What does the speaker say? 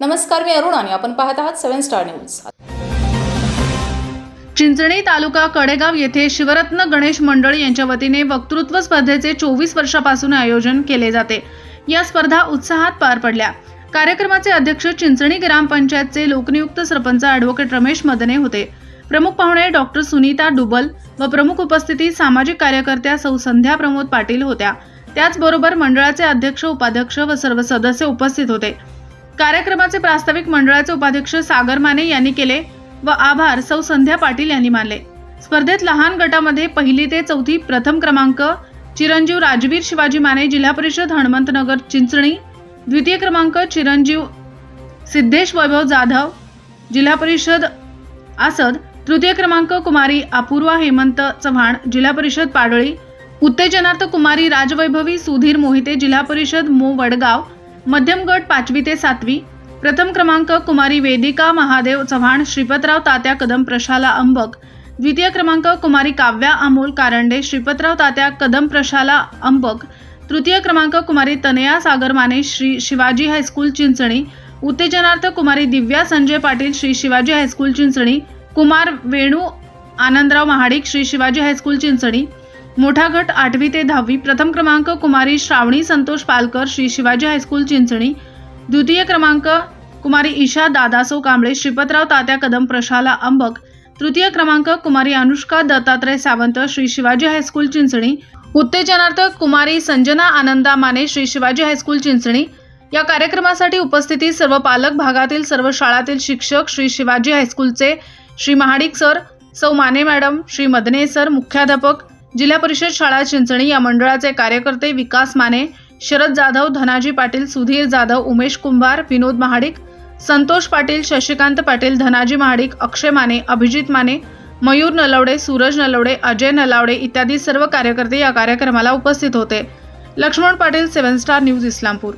नमस्कार मी अरुण आणि आपण पाहत आहात seven star news. Chinchani taluka Kadegaon येथे शिवरत्न गणेश मंडळ यांच्या वतीने वक्तृत्व स्पर्धेचे चोवीस वर्षापासून आयोजन केले जाते. या स्पर्धा उत्साहात पार पडल्या. कार्यक्रमाचे अध्यक्ष चिंचणी ग्रामपंचायतचे लोकनियुक्त सरपंच ॲडव्होकेट रमेश मदने होते. प्रमुख पाहुणे डॉक्टर सुनीता डुबल व प्रमुख उपस्थिती सामाजिक कार्यकर्त्या सौ संध्या प्रमोद पाटील होत्या. त्याचबरोबर मंडळाचे अध्यक्ष उपाध्यक्ष व सर्व सदस्य उपस्थित होते. कार्यक्रमाचे प्रास्ताविक मंडळाचे उपाध्यक्ष सागर माने यांनी केले व आभार सौ संध्या पाटील यांनी मानले. स्पर्धेत लहान गटामध्ये पहिली ते चौथी प्रथम क्रमांक चिरंजीव राजवीर शिवाजी माने जिल्हा परिषद हनुमंतनगर चिंचणी द्वितीय क्रमांक चिरंजीव सिद्धेश वैभव जाधव जिल्हा परिषद आसद तृतीय क्रमांक कुमारी अपूर्वा हेमंत चव्हाण जिल्हा परिषद पाडळी उत्तेजनार्थ कुमारी राजवैभवी सुधीर मोहिते जिल्हा परिषद मो वडगाव मध्यम गट पाचवी ते सातवी. प्रथम क्रमांक कुमारी वेदिका महादेव चव्हाण श्रीपतराव तात्या कदम प्रशाला अंबक. द्वितीय क्रमांक कुमारी काव्या अमोल कारंडे श्रीपतराव तात्या कदम प्रशाला अंबक. तृतीय क्रमांक कुमारी Tanaya Sagar Mane Shri Shivaji high school Chinchani. उत्तेजनार्थ Kumari Divya Sanjay Patil Shri Shivaji high school Chinchani. Kumar Venu Anandrao Mahadik Shri Shivaji high school Chinchani. मोठा गट आठवी ते दहावी. प्रथम क्रमांक कुमारी श्रावणी संतोष पालकर श्री शिवाजी हायस्कूल चिंचणी. द्वितीय क्रमांक कुमारी ईशा दादासो कांबळे श्रीपतराव तात्या कदम प्रशाला अंबक. तृतीय क्रमांक कुमारी अनुष्का दत्तात्रय सावंत श्री शिवाजी हायस्कूल चिंचणी. उत्तेजनार्थ कुमारी संजना आनंदा माने श्री शिवाजी हायस्कूल चिंचणी. या कार्यक्रमासाठी उपस्थिती सर्व पालक भागातील सर्व शाळातील शिक्षक Shri Shivaji हायस्कूलचे Shri Mahadik sir Sau Mane madam Shri Madane sir मुख्याध्यापक जिल्हा परिषद शाळा चिंचणी या मंडळाचे कार्यकर्ते विकास माने शरद जाधव धनाजी पाटील सुधीर जाधव उमेश कुंभार विनोद महाडिक संतोष पाटील शशिकांत पाटील धनाजी महाडिक अक्षय माने अभिजित माने मयूर नलवडे सूरज नलवडे अजय नलावडे इत्यादी सर्व कार्यकर्ते या कार्यक्रमाला उपस्थित होते. Laxman Patil seven star news Islampur.